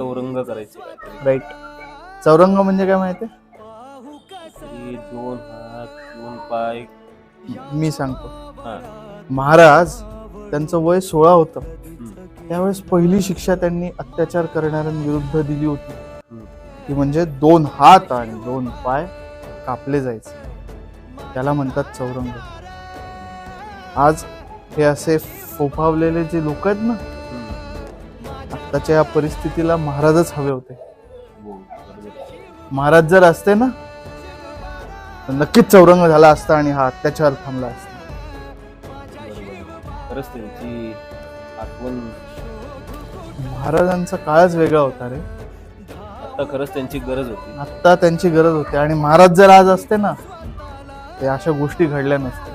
चौरंग करायचे. काहीतरी. राईट. चौरंग म्हणजे काय माहिती? दोन हात दोन पाय. मी सांगतो. हा. महाराज त्यांचं वय सोळा होतं. हम्म. त्यावेळेस पहिली शिक्षा त्यांनी अत्याचार करणाऱ्यांविरुद्ध दिली होती. हम्म. ती म्हणजे दोन हात आणि दोन पाय कापले जायचे. त्याला म्हणतात चौरंग. आज हे असे फोफावलेले जे लोक आहेत ना हम्म. आत्ताच्या या परिस्थितीला महाराजच हवे होते. महाराज जर असते ना तर नक्कीच चौरंग झाला असता आणि हा अत्याचार थांबला असता बरोबर. खरंच त्यांची आठवण महाराजांचा काळच वेगळा होता रे आता खरंच त्यांची गरज होती आत्ता त्यांची गरज होती आणि महाराज जर आज असते ना ते अशा गोष्टी घडल्या नसत्या